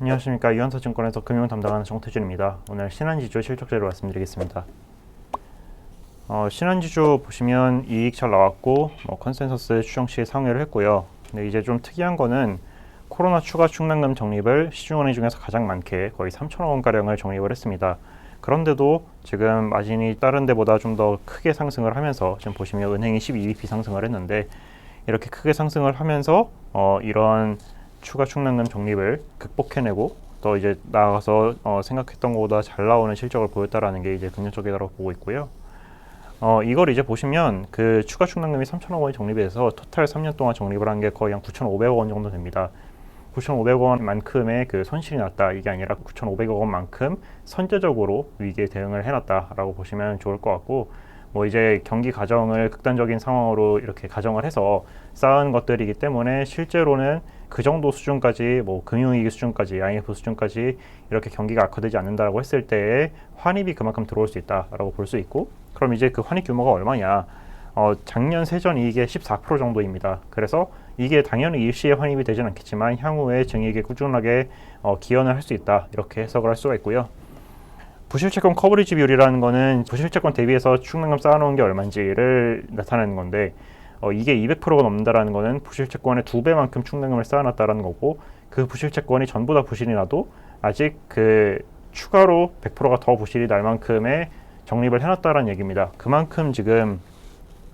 안녕하십니까 유한서증권에서 금융 담당하는 정태준입니다. 오늘 신한지주 실적제로 말씀드리겠습니다. 어, 신한지주 보시면 이익 잘 나왔고 뭐 컨센서스 추정치 상회를 했고요. 근데 이제 좀 특이한 거는 코로나 추가 충당금 적립을 시중은행 중에서 가장 많게 거의 3천억 원 가량을 적립을 했습니다. 그런데도 지금 마진이 다른 데보다 좀 더 크게 상승을 하면서 지금 보시면 은행이 12bp 상승을 했는데 이렇게 크게 상승을 하면서 어, 이런 추가 충당금 적립을 극복해내고 또 이제 나아가서 어, 생각했던 것보다 잘 나오는 실적을 보였다라는 게 이제 긍정적이라고 보고 있고요. 어, 이걸 이제 보시면 그 추가 충당금이 3천억 원이 적립이 돼서 토탈 3년 동안 적립을 한 게 거의 한 9,500억 원 정도 됩니다. 9,500억 원만큼의 그 손실이 났다 이게 아니라 9,500억 원만큼 선제적으로 위기에 대응을 해놨다라고 보시면 좋을 것 같고 뭐 이제 경기 가정을 극단적인 상황으로 이렇게 가정을 해서 쌓은 것들이기 때문에 실제로는 그 정도 수준까지 뭐 금융위기 수준까지 IMF 수준까지 이렇게 경기가 악화되지 않는다라고 했을 때에 환입이 그만큼 들어올 수 있다라고 볼 수 있고 그럼 이제 그 환입 규모가 얼마냐 어, 작년 세전 이익의 14% 정도입니다. 그래서 이게 당연히 일시에 환입이 되진 않겠지만 향후에 증액에 꾸준하게 어, 기여는 할 수 있다 이렇게 해석을 할 수가 있고요. 부실채권 커버리지 비율이라는 거는 부실채권 대비해서 충당금 쌓아놓은 게 얼마인지를 나타내는 건데 어, 이게 200%가 넘는다라는 거는 부실 채권의 두 배만큼 충당금을 쌓아놨다라는 거고 그 부실 채권이 전부 다 부실이 나도 아직 그 추가로 100%가 더 부실이 날 만큼의 적립을 해놨다라는 얘기입니다. 그만큼 지금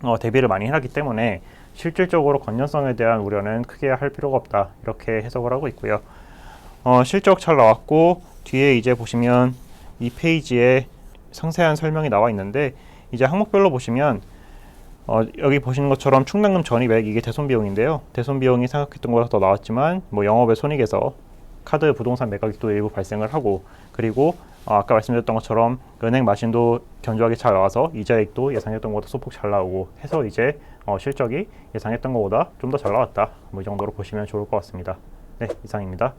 어, 대비를 많이 해놨기 때문에 실질적으로 건전성에 대한 우려는 크게 할 필요가 없다 이렇게 해석을 하고 있고요. 어, 실적 잘 나왔고 뒤에 이제 보시면 이 페이지에 상세한 설명이 나와 있는데 이제 항목별로 보시면 어, 여기 보시는 것처럼 충당금 전입액 이게 대손 비용인데요. 대손 비용이 생각했던 것보다 더 나왔지만 뭐 영업의 손익에서 카드 부동산 매각액도 일부 발생을 하고 그리고 어, 아까 말씀드렸던 것처럼 은행 마진도 견조하게 잘 나와서 이자액도 예상했던 것보다 소폭 잘 나오고 해서 이제 어, 실적이 예상했던 것보다 좀 더 잘 나왔다. 뭐 이 정도로 보시면 좋을 것 같습니다. 네, 이상입니다.